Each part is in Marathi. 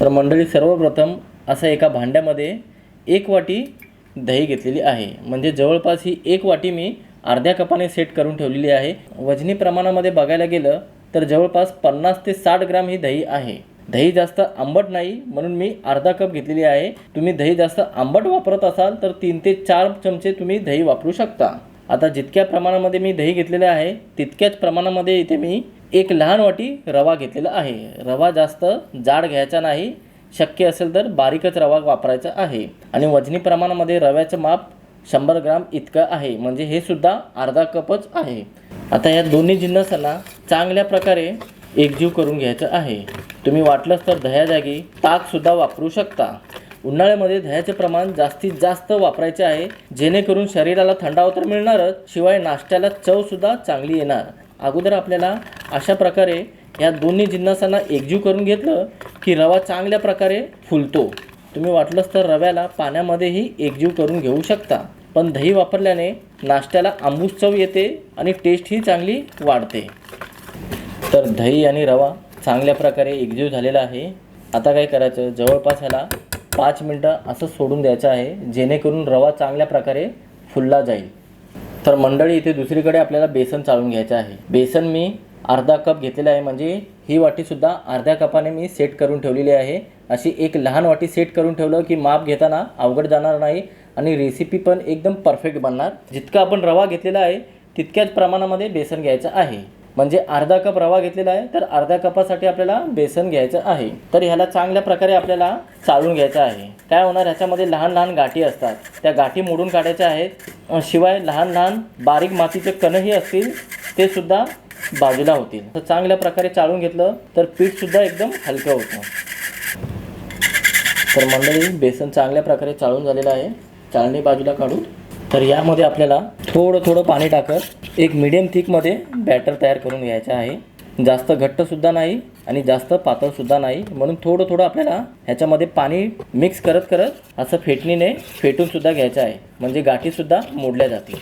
तर मंडळी सर्वप्रथम असं एका भांड्यामध्ये एक वाटी दही घेतलेली आहे. म्हणजे जवळपास ही एक वाटी मी अर्ध्या कपाने सेट करून ठेवलेली आहे. वजनी प्रमाणामध्ये बघायला गेलं तर जवळपास पन्नास ते साठ ग्राम ही दही आहे. दही जास्त आंबट नाही म्हणून मी अर्धा कप घेतलेली आहे. तुम्ही दही जास्त आंबट वापरत असाल तर तीन ते चार चमचे तुम्ही दही वापरू शकता. आता जितक्या प्रमाणामध्ये मी दही घेतलेले आहे तितक्याच प्रमाणामध्ये इथे मी एक लहान वाटी रवा घेतलेला आहे. रवा जास्त जाड घ्यायचा नाही. शक्य असेल तर बारीकच रवा वापरायचा आहे. आणि वजनी प्रमाणामध्ये रव्याचं माप शंभर ग्राम इतकं आहे. म्हणजे हे सुद्धा अर्धा कपच आहे. आता या दोन्ही जिन्नसांना चांगल्या प्रकारे एकजीव करून घ्यायचं आहे. तुम्ही वाटलंच तर दह्याजागी ताकसुद्धा वापरू शकता. उन्हाळ्यामध्ये दह्याचे प्रमाण जास्तीत जास्त वापरायचे आहे. जेणेकरून शरीराला थंडावा तर मिळणारच शिवाय नाश्त्याला चवसुद्धा चांगली येणार. अगोदर आपल्याला अशा प्रकारे या दोन्ही जिन्नसांना एकजीव करून घेतलं की रवा चांगल्या प्रकारे फुलतो. तुम्ही वाटलंच तर रव्याला पाण्यामध्येही एकजीव करून घेऊ शकता. पण दही वापरल्याने नाश्त्याला आंबूस चव येते आणि टेस्टही चांगली वाढते. तर दही आणि रवा चांगल्या प्रकारे एकजीव झालेला आहे. आता काय करायचं? जवळपास ह्याला पाच मिनटं असं सोडून द्यायचं आहे जेणेकरून रवा चांगल्या प्रकारे फुलला जाईल. तर मंडळी इथे दुसरीकडे आपल्याला बेसन चाळून घ्यायचं आहे. बेसन मी अर्धा कप घेतलेला आहे. म्हणजे ही वाटीसुद्धा अर्ध्या कपाने मी सेट करून ठेवलेली आहे. अशी एक लहान वाटी सेट करून ठेवलं की माप घेताना अवघड जाणार नाही आणि रेसिपी पण एकदम परफेक्ट बनणार. जितका आपण रवा घेतलेला आहे तितक्याच प्रमाणामध्ये बेसन घ्यायचं आहे. म्हणजे अर्धा कप रवा घेतलेला आहे तर अर्ध्या कपासाठी आपल्याला बेसन घ्यायचं आहे. तर ह्याला चांगल्या प्रकारे आपल्याला चाळून घ्यायचं आहे. काय होणार ह्याच्यामध्ये लहान लहान गाठी असतात. त्या गाठी मोडून काढायच्या आहेत. शिवाय लहान लहान बारीक मातीचे कणही असतील ते सुद्धा बाजूला होतील. तर चांगल्या प्रकारे चाळून घेतलं तर पीठसुद्धा एकदम हलकं होतं. तर मंडळी बेसन चांगल्या प्रकारे चाळून झालेलं आहे. चाळणी बाजूला काढून तर यामध्ये आपल्याला थोडं थोडं पाणी टाकत एक मिडियम थिकमध्ये बॅटर तयार करून घ्यायचं आहे. जास्त घट्टसुद्धा नाही आणि जास्त पातळसुद्धा नाही. म्हणून थोडं थोडं आपल्याला ह्याच्यामध्ये पाणी मिक्स करत करत असं फेटणीने फेटूनसुद्धा घ्यायचं आहे. म्हणजे गाठीसुद्धा मोडल्या जातील.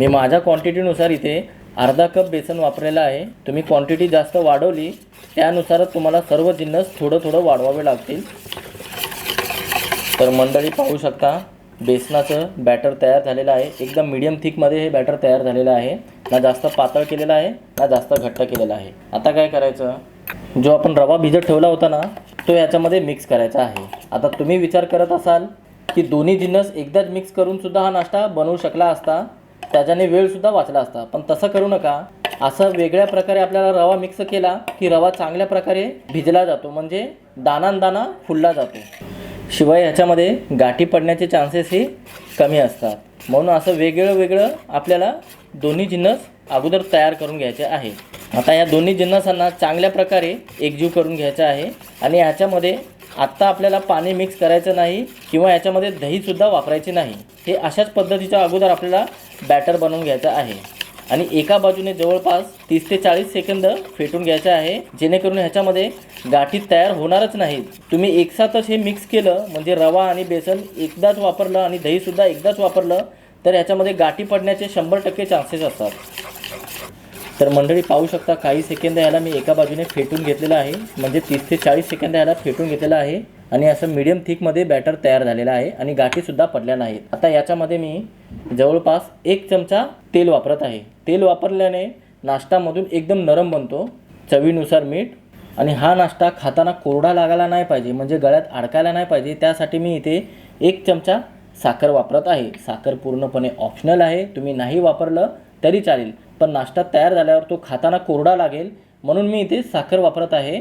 मी माझ्या क्वांटिटीनुसार इथे अर्धा कप बेसन वापरलेलं आहे. तुम्ही क्वांटिटी जास्त वाढवली त्यानुसारच तुम्हाला सर्व जिन्नस थोडं थोडं वाढवावे लागतील. तर मंडळी पाहू शकता बेसनाचं बॅटर तयार झालेलं आहे. एकदम मीडियम थिकमध्ये हे बॅटर तयार झालेलं आहे. ना जास्त पातळ केलेलं आहे ना जास्त घट्ट केलेलं आहे. आता काय करायचं? जो आपण रवा भिजत ठेवला होता ना तो याच्यामध्ये मिक्स करायचा आहे. आता तुम्ही विचार करत असाल की दोन्ही जिन्नस एकदाच मिक्स करूनसुद्धा हा नाश्ता बनवू शकला असता त्याच्याने वेळसुद्धा वाचला असता. पण तसं करू नका. असं वेगळ्या प्रकारे आपल्याला रवा मिक्स केला की रवा चांगल्या प्रकारे भिजला जातो. म्हणजे दानांदाना फुलला जातो. शिवाय ह्याच्यामध्ये गाठी पडण्याचे चान्सेसही कमी असतात. म्हणून असं वेगळं वेगळं आपल्याला दोन्ही जिन्नस अगोदर तयार करून घ्यायचे आहे. आता या दोन्ही जिन्नसांना चांगल्या प्रकारे एकजीव करून घ्यायचं आहे आणि ह्याच्यामध्ये आत्ता आपल्याला पाणी मिक्स करायचं नाही किंवा याच्यामध्ये दहीसुद्धा वापरायचे नाही. हे अशाच पद्धतीच्या अगोदर आपल्याला बॅटर बनवून घ्यायचं आहे. आणि एका बाजूने जवळपास तीस ते चाळीस सेकंद फेटून घ्यायचे आहे. जेणेकरून ह्याच्यामध्ये गाठी तयार होणारच नाहीत. तुम्ही एकसाथच हे मिक्स केलं म्हणजे रवा आणि बेसन एकदाच वापरलं आणि दहीसुद्धा एकदाच वापरलं तर ह्याच्यामध्ये गाठी पडण्याचे शंभर टक्के चान्सेस असतात. तर मंडळी पाहू शकता काही सेकंद ह्याला मी एका बाजूने फेटून घेतलेलं आहे. म्हणजे तीस ते चाळीस सेकंद ह्याला फेटून घेतलेलं आहे. आणि असं मीडियम थिकमध्ये बॅटर तयार झालेलं आहे आणि गाठीसुद्धा पडल्या नाहीत. आता याच्यामध्ये मी जवळपास एक चमचा तेल वापरत आहे. तेल वापरल्याने नाश्तामधून एकदम नरम बनतो चवीनुसार मीठ आणि हा नाश्ता खाताना कोरडा लागायला नाही पाहिजे म्हणजे गळ्यात अडकायला नाही पाहिजे. त्यासाठी मी इथे एक चमचा साखर वापरत आहे. साखर पूर्णपणे ऑप्शनल आहे. तुम्ही नाही वापरलं तरी चालेल. पण नाश्ता तयार झाल्यावर तो खाताना कोरडा लागेल म्हणून मी इथे साखर वापरत आहे.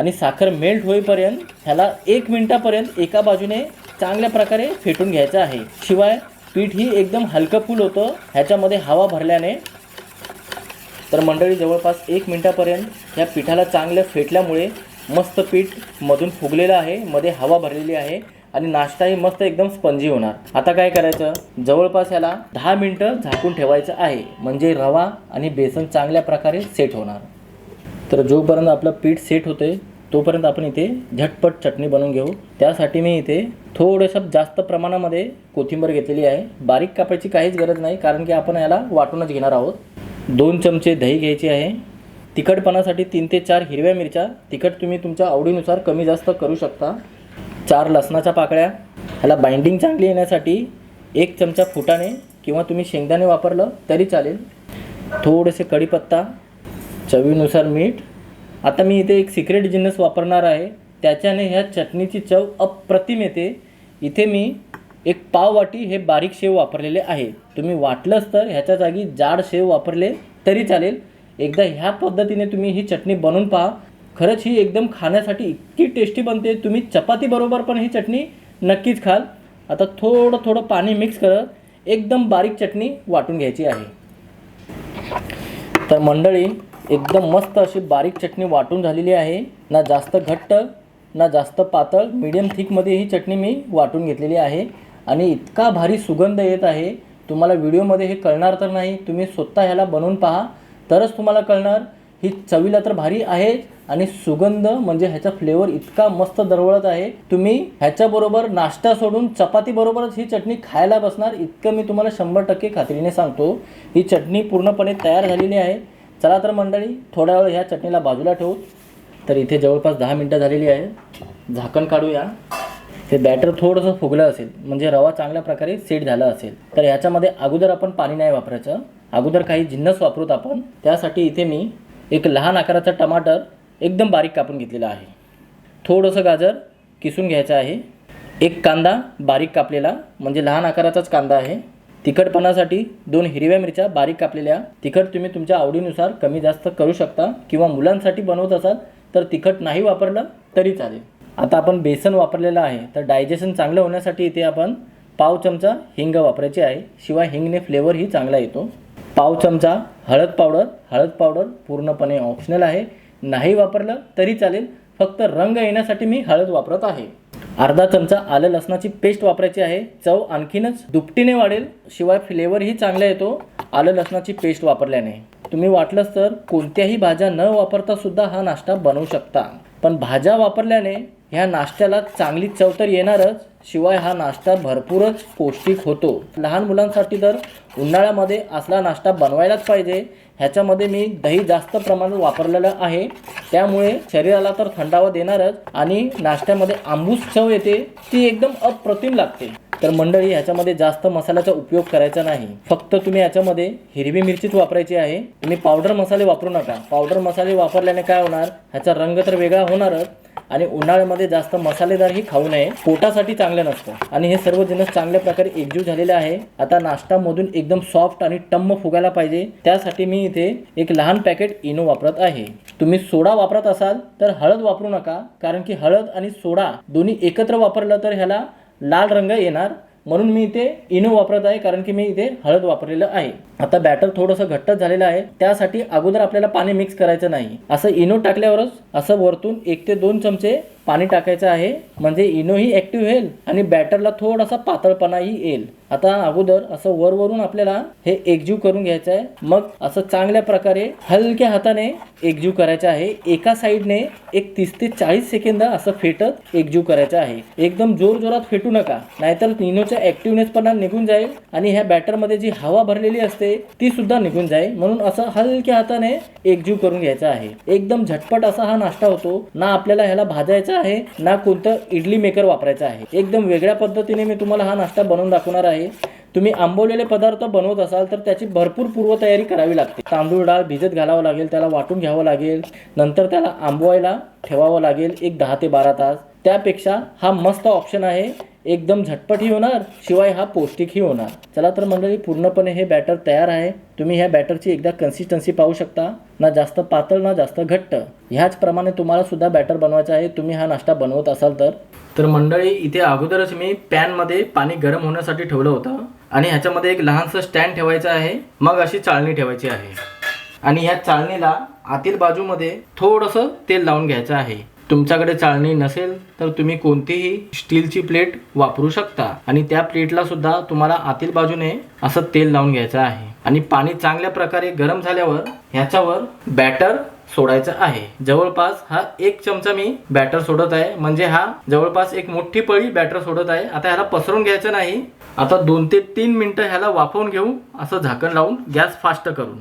आणि साखर मेल्ट होईपर्यंत ह्याला एक मिनटापर्यंत एका बाजूने चांगल्या प्रकारे फेटून घ्यायचं आहे. शिवाय पीठ ही एकदम हलकं फूल होतं ह्याच्यामध्ये हवा भरल्याने. तर मंडळी जवळपास एक मिनटापर्यंत ह्या पिठाला चांगलं फेटल्यामुळे मस्त पीठ मधून फुगलेलं आहे मध्ये हवा भरलेली आहे आणि नाश्ताही मस्त एकदम स्पंजी होणार. आता काय करायचं? जवळपास ह्याला दहा मिनटं झाकून ठेवायचं आहे. म्हणजे रवा आणि बेसन चांगल्या प्रकारे सेट होणार. तर जोपर्यंत आपलं पीठ सेट होते तोपर्यंत आपण इथे झटपट चटणी बनवून घेऊ. त्यासाठी मी इथे थोडंसं जास्त प्रमाणामध्ये कोथिंबीर घेतलेली आहे. बारीक कापायची काहीच गरज नाही कारण की आपण याला वाटूनच घेणार आहोत. दोन चमचे दही घ्यायची आहे. तिखटपणासाठी तीन ते चार हिरव्या मिरच्या. तिखट तुम्ही तुमच्या आवडीनुसार कमी जास्त करू शकता. चार लसणाच्या पाकळ्या. ह्याला बाइंडिंग चांगली येण्यासाठी एक चमचा फुटाणे किंवा तुम्ही शेंगदाणे वापरलं तरी चालेल. थोडेसे कढीपत्ता. चवीनुसार मीठ. आता मी इथे एक सिक्रेट जिन्नस वापरणार आहे. त्याच्याने ह्या चटणीची चव अप्रतिम येते. इथे मी एक पाव वाटी हे बारीक शेव वापरलेले आहे. तुम्ही वाटलंच तर ह्याच्या जागी जाड शेव वापरले तरी चालेल. एकदा ह्या पद्धतीने तुम्ही ही चटणी बनवून पहा. खरंच ही एकदम खाण्यासाठी इतकी टेस्टी बनते. तुम्ही चपातीबरोबर पण ही चटणी नक्कीच खाल. आता थोडं थोडं पाणी मिक्स करत एकदम बारीक चटणी वाटून घ्यायची आहे. तर मंडळी एकदम मस्त अशी बारीक चटणी वाटून झालेली आहे. ना जास्त घट्ट ना जास्त पातळ मीडियम थिकमध्ये ही चटणी मी वाटून घेतलेली आहे. आणि इतका भारी सुगंध येत आहे. तुम्हाला व्हिडिओमध्ये हे कळणार तर नाही. तुम्ही स्वतः ह्याला बनवून पहा. तरच तुम्हाला कळणार. ही चवीला तर भारी आहे. आणि सुगंध म्हणजे ह्याचा फ्लेवर इतका मस्त दरवळत आहे. तुम्ही ह्याच्याबरोबर नाश्ता सोडून चपातीबरोबरच ही चटणी खायला बसणार. इतकं मी तुम्हाला शंभर टक्के खात्रीने सांगतो. ही चटणी पूर्णपणे तयार झालेली आहे. चला तर मंडळी थोड्या वेळ ह्या चटणीला बाजूला ठेवू. तर इथे जवळपास दहा मिनटं झालेली आहे झाकण काढूया. हे बॅटर थोडंसं फुगलं असेल म्हणजे रवा चांगल्या प्रकारे सेट झाला असेल. तर ह्याच्यामध्ये अगोदर आपण पाणी नाही वापरायचं. अगोदर काही जिन्नस वापरूत आपण. त्यासाठी इथे मी एक लहान आकाराचा टमाटर एकदम बारीक कापून घेतलेला आहे. थोडंसं गाजर किसून घ्यायचं आहे. एक कांदा बारीक कापलेला म्हणजे लहान आकाराचाच कांदा आहे. तिखटपणासाठी दोन हिरव्या मिरच्या बारीक कापलेल्या. तिखट तुम्ही तुमच्या आवडीनुसार कमी जास्त करू शकता किंवा मुलांसाठी बनवत असाल तर तिखट नाही वापरलं तरी चालेल. आता आपण बेसन वापरलेलं आहे. तर डायजेशन चांगलं होण्यासाठी इथे आपण पाव चमचा हिंग वापरायची आहे. शिवाय हिंगने फ्लेवरही चांगला येतो. पाव चमचा हळद पावडर. हळद पावडर पूर्णपणे ऑप्शनल आहे. नाही वापरलं तरी चालेल. फक्त रंग येण्यासाठी मी हळद वापरत आहे. अर्धा चमचा आलं लसणाची पेस्ट वापरायची आहे. चव आणखीनच दुपटीने वाढेल शिवाय फ्लेवरही चांगला येतो आलं लसणाची पेस्ट वापरल्याने. तुम्ही वाटलंच तर कोणत्याही भाज्या न वापरता सुद्धा हा नाश्ता बनवू शकता. पण भाज्या वापरल्याने ह्या नाश्त्याला चांगली चव तर येणारच शिवाय हा नाश्ता भरपूरच पौष्टिक होतो. लहान मुलांसाठी तर उन्हाळ्यामध्ये असला नाश्ता बनवायलाच पाहिजे. ह्याच्यामध्ये मी दही जास्त प्रमाणात वापरलेलं आहे. त्यामुळे शरीराला तर थंडावा देणारच आणि नाश्त्यामध्ये आंबूस चव येते ती एकदम अप्रतिम लागते. तर मंडळी ह्याच्यामध्ये जास्त मसाल्याचा उपयोग करायचा नाही. फक्त तुम्ही याच्यामध्ये हिरवी मिरचीच वापरायची आहे. तुम्ही पावडर मसाले वापरू नका. पावडर मसाले वापरल्याने काय होणार? ह्याचा रंग तर वेगळा होणारच आणि उन्हाळ्यामध्ये जास्त मसालेदारही खाऊ नये. पोटासाठी चांगलं नसतं. आणि हे सर्व जिन्नस चांगल्या प्रकारे एकजीव झालेले आहे. आता नाश्तामधून एकदम सॉफ्ट आणि टम्म फुगायला पाहिजे. त्यासाठी मी इथे एक लहान पॅकेट इनो वापरत आहे. तुम्ही सोडा वापरत असाल तर हळद वापरू नका. कारण की हळद आणि सोडा दोन्ही एकत्र वापरलं तर ह्याला लाल रंग येणार म्हणून मी इथे इनो वापरत आहे कारण की मी इथे हळद वापरलेलं आहे. आता बॅटर थोडंसं घट्ट झालेलं आहे. त्यासाठी अगोदर आपल्याला पाणी मिक्स करायचं नाही. असं इनो टाकल्यावरच असं वरतून एक ते दोन चमचे पाणी टाकायचं आहे. म्हणजे इनोही ॲक्टिव्ह होईल आणि बॅटरला थोडासा पातळपणाही येईल. आता अगोदर असं वरवरून आपल्याला हे एकजीव करून घ्यायचं आहे. मग असं चांगल्या प्रकारे हलक्या हाताने एकजीव करायचं आहे. एका साईडने एक तीस ते चाळीस सेकंद असं फेटत एकजीव करायचं आहे. एकदम जोर जोरात फेटू नका. नाहीतर इनोचा ॲक्टिव्हनेसपणा निघून जाईल आणि ह्या बॅटरमध्ये जी हवा भरलेली असते ती सुद्धा निघून जाईल. म्हणून असं हलक्या हाताने एकजीव करून घ्यायचा आहे. एकदम झटपट असा हा नाश्ता होतो. ना आपल्याला ह्याला भाजायचा आहे ना कोणतं इडली मेकर वापरायचं आहे. एकदम वेगळ्या पद्धतीने मी तुम्हाला हा नाश्ता बनवून दाखवणार आहे. तुम्ही आंबवलेले पदार्थ बनवत असाल तर त्याची भरपूर पूर्वतयारी करावी लागते. तांदूळ डाळ भिजत घालावं लागेल त्याला वाटून घ्यावं लागेल. नंतर त्याला आंबवायला ठेवावं लागेल एक दहा ते बारा तास. त्यापेक्षा हा मस्त ऑप्शन आहे. एकदम झटपटही होणार शिवाय हा पौष्टिकही होणार. चला तर मंडळी पूर्णपणे हे बॅटर तयार आहे. तुम्ही ह्या बॅटरची एकदा कन्सिस्टन्सी पाहू शकता. ना जास्त पातळ ना जास्त घट्ट. ह्याचप्रमाणे तुम्हाला सुद्धा बॅटर बनवायचं आहे. तुम्ही हा नाश्ता बनवत असाल तर. तर मंडळी इथे अगोदरच मी पॅनमध्ये पाणी गरम होण्यासाठी ठेवलं होतं. आणि ह्याच्यामध्ये एक लहानसं स्टँड ठेवायचं आहे. मग अशी चाळणी ठेवायची आहे. आणि ह्या चाळणीला आतील बाजूमध्ये थोडंसं तेल लावून घ्यायचं आहे. तुमच्याकडे चाळणी नसेल तर तुम्ही कोणतीही स्टीलची प्लेट वापरू शकता. आणि त्या प्लेटला सुद्धा तुम्हाला आतील बाजूने असं तेल लावून घ्यायचं आहे. आणि पाणी चांगल्या प्रकारे गरम झाल्यावर ह्याच्यावर बॅटर सोडायचं आहे. जवळपास हा एक चमचा मी बॅटर सोडत आहे. म्हणजे हा जवळपास एक मोठी पळी बॅटर सोडत आहे. आता ह्याला पसरून घ्यायचं नाही. आता दोन ते तीन मिनटं ह्याला वाफवून घेऊ असं झाकण लावून गॅस फास्ट करून.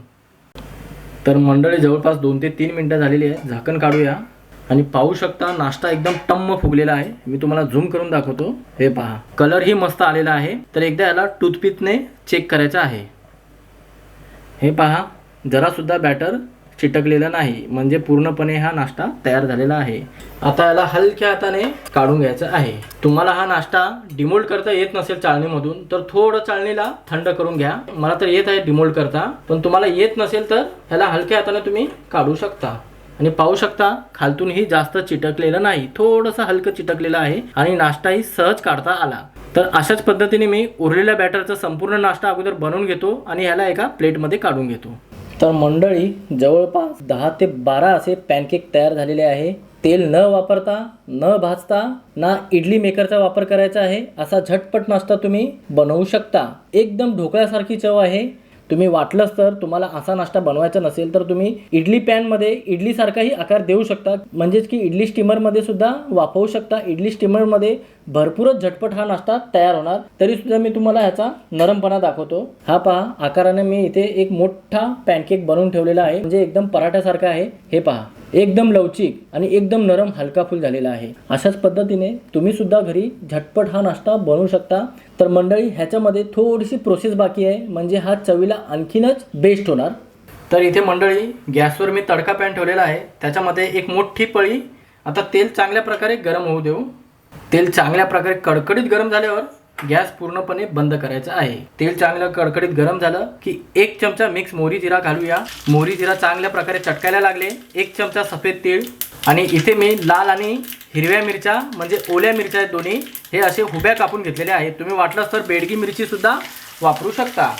तर मंडळी जवळपास दोन ते तीन मिनटं झालेली आहे. झाकण काढूया. आणि पाहू शकता नाश्ता एकदम टम्म फुगलेला आहे. मी तुम्हाला झूम करून दाखवतो. हे पहा. कलरही मस्त आलेला आहे. तर एकदा याला टूथपिकने चेक करायचं आहे. हे पहा. जरासुद्धा बॅटर चिटकलेलं नाही. म्हणजे पूर्णपणे हा नाश्ता तयार झालेला आहे. आता याला हलक्या हाताने काढून घ्यायचं आहे. तुम्हाला हा नाश्ता डिमोल्ड करता येत नसेल चाळणीमधून तर थोडं चाळणीला थंड करून घ्या. मला तर येत आहे डिमोल्ड करता पण तुम्हाला येत नसेल तर ह्याला हलक्या हाताने तुम्ही काढू शकता. आणि पाहू शकता खालतूनही जास्त चिटकलेलं नाही थोडंसं हलकं चिटकलेलं आहे आणि नाश्ताही सहज काढता आला. तर अशाच पद्धतीने मी उरलेल्या बॅटरचा संपूर्ण नाश्ता अगोदर बनवून घेतो आणि ह्याला एका प्लेटमध्ये काढून घेतो. तर मंडळी जवळपास दहा ते बारा असे पॅनकेक तयार झालेले आहे. तेल न वापरता न भाजता ना इडली मेकरचा वापर करायचा आहे असा झटपट नाश्ता तुम्ही बनवू शकता. एकदम ढोकळ्यासारखी चव आहे. तुम्ही वाटलंच तर तुम्हाला असा नाश्ता बनवायचा नसेल तर तुम्ही इडली पॅनमध्ये इडलीसारखाही आकार देऊ शकता. म्हणजेच की इडली स्टीमरमध्ये सुद्धा वापरू शकता. इडली स्टीमरमध्ये भरपूरच झटपट हा नाश्ता तयार होणार. तरी सुद्धा मी तुम्हाला ह्याचा नरमपणा दाखवतो. हा पहा आकाराने मी इथे एक मोठा पॅनकेक बनवून ठेवलेला आहे. म्हणजे एकदम पराठ्यासारखा आहे. हे पहा. एकदम लवचिक आणि एकदम नरम हलका फुल झालेला आहे. अशाच पद्धतीने तुम्ही सुद्धा घरी झटपट हा नाश्ता बनवू शकता. तर मंडळी ह्याच्यामध्ये थोडीशी प्रोसेस बाकी आहे. म्हणजे हा चवीला आणखीनच बेस्ट होणार. तर इथे मंडळी गॅसवर मी तडका पॅन ठेवलेला आहे. त्याच्यामध्ये एक मोठी पळी. आता तेल चांगल्या प्रकारे गरम होऊ देऊ. तेल चांगल्या प्रकारे कडकडीत गरम झाल्यावर गॅस पूर्णपणे बंद करायचा आहे. तेल चांगलं कडकडीत गरम झालं की एक चमचा मिक्स मोहरी जिरा घालूया. मोहरी जिरा चांगल्या प्रकारे चटकायला लागले. एक चमचा सफेद तीळ आणि इथे मी लाल आणि हिरव्या मिरच्या म्हणजे ओल्या मिरच्या आहेत दोन्ही हे असे हुब्या कापून घेतलेले आहेत. तुम्ही वाटलंच तर बेडगी मिरची सुद्धा वापरू शकता.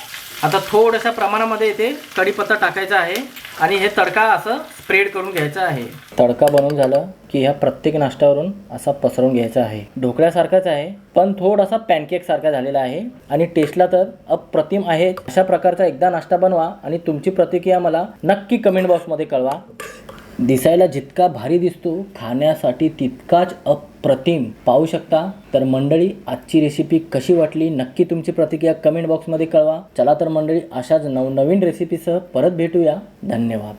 आता थोड्याशा प्रमाणामध्ये इथे कढीपत्ता टाकायचा आहे. आणि हे तडका असं स्प्रेड करून घ्यायचा आहे. तडका बनवून झालं की ह्या प्रत्येक नाश्त्यावरून असा पसरवून घ्यायचा आहे. ढोकळ्यासारखाच आहे पण थोडासा पॅनकेक सारखा झालेला आहे. आणि टेस्टला तर अप्रतिम आहे. अशा प्रकारचा एकदा नाश्ता बनवा आणि तुमची प्रतिक्रिया मला नक्की कमेंट बॉक्समध्ये कळवा. दिसायला जितका भारी दिसतो खाण्यासाठी तितकाच अप्रतिम. पाहू शकता? तर मंडळी आजची रेसिपी कशी वाटली? नक्की तुमची प्रतिक्रिया कमेंट बॉक्समध्ये कळवा. चला तर मंडळी अशाच नवनवीन रेसिपीसह परत भेटूया. धन्यवाद.